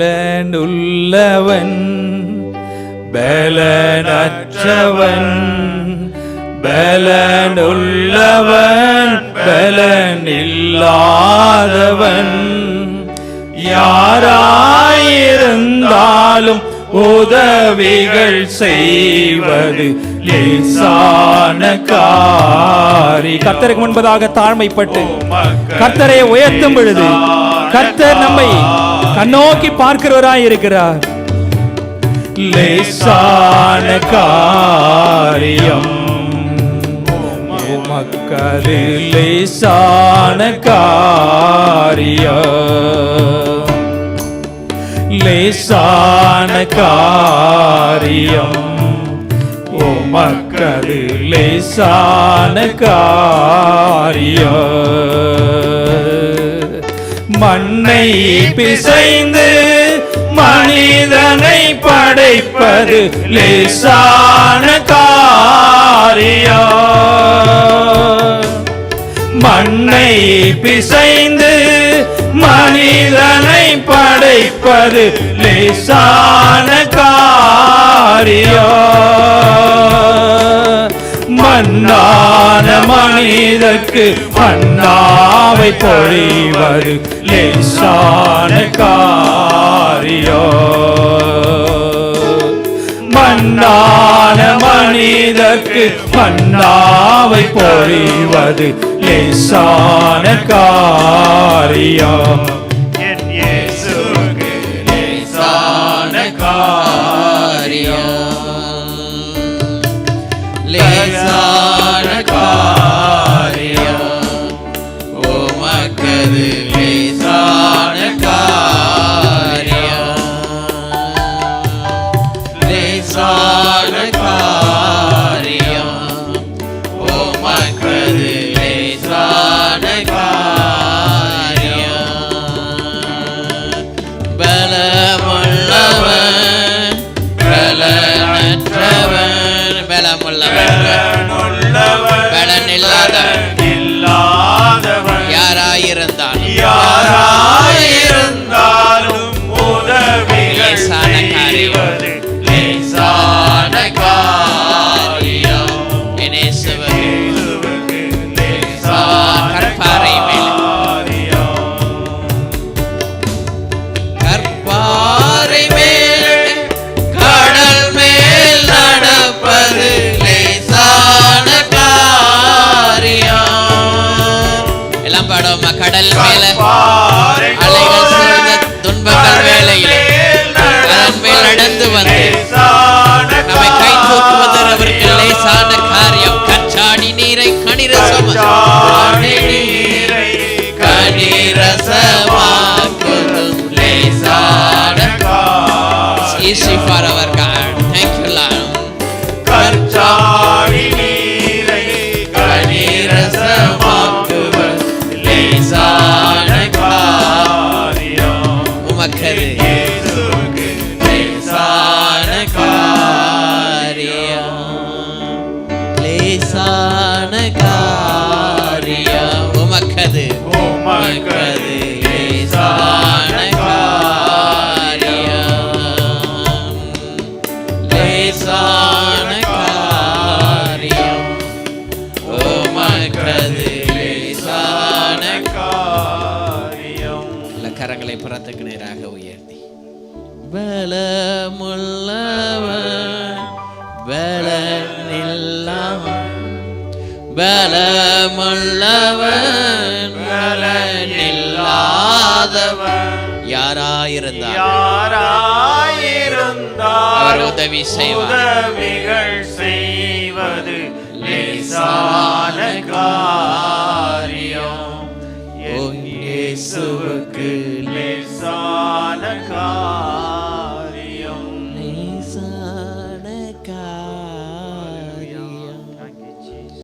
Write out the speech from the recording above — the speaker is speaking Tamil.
பலனுள்ளவன் பலனற்றவன் பலனுள்ளவன் பலனில்லாதவன். யாராயிருந்தாலும் உதவிகள் செய்வது காரி கர்த்தருக்கு முன்பதாக தாழ்மைப்பட்டு கர்த்தரை உயர்த்தும் பொழுது கர்த்தர் நம்மை கண்ணோக்கி பார்க்கிறவராய் இருக்கிறார். லேசான காரியம். உமக்கது லேசான காரியம். லேசான காரியம். உமக்கது லேசான காரியம். மண்ணை பிசைந்து மனிதனை படைப்பது லேசான காரியா மண்ணை பிசைந்து மனிதனை படைப்பது லேசான காரியம் மனிதற்கு மண்ணாவை பொழிவது லேசான காரியோ. மன்னான மனிதற்கு மன்னாவை பொழிவது லேசான காரியம் எல்லாம் பலமுள்ளவன் கடல் மேல. அலைகள் சூழ்ந்த துன்பங்கள் வேளையில். கடல் மேல் நடந்து வந்து நம்மை கை தூக்குவது அவருக்கு லேசான காரியம். கச்சாடி நீரை கணிர கச்சாடி நீரை கணிரசமாக்குதும் லேசான காரியம். லேசான காரியம். உமக்கது. உமக்கது லேசான காரியம். லேசான காரியம். உமக்கது லேசான காரியம். கரங்களை புறத்துக்கு நேராக உயர்த்தி. பலமுள்ளவன் பலமுள்ளவன். பலனில்லாதவன். யாராயிருந்தார்? அவர் யாராயிருந்தால் உதவி செய்வார். உதவிகள் செய்வது லேசான காரியம். இயேசுவுக்கு லேசான காரியம்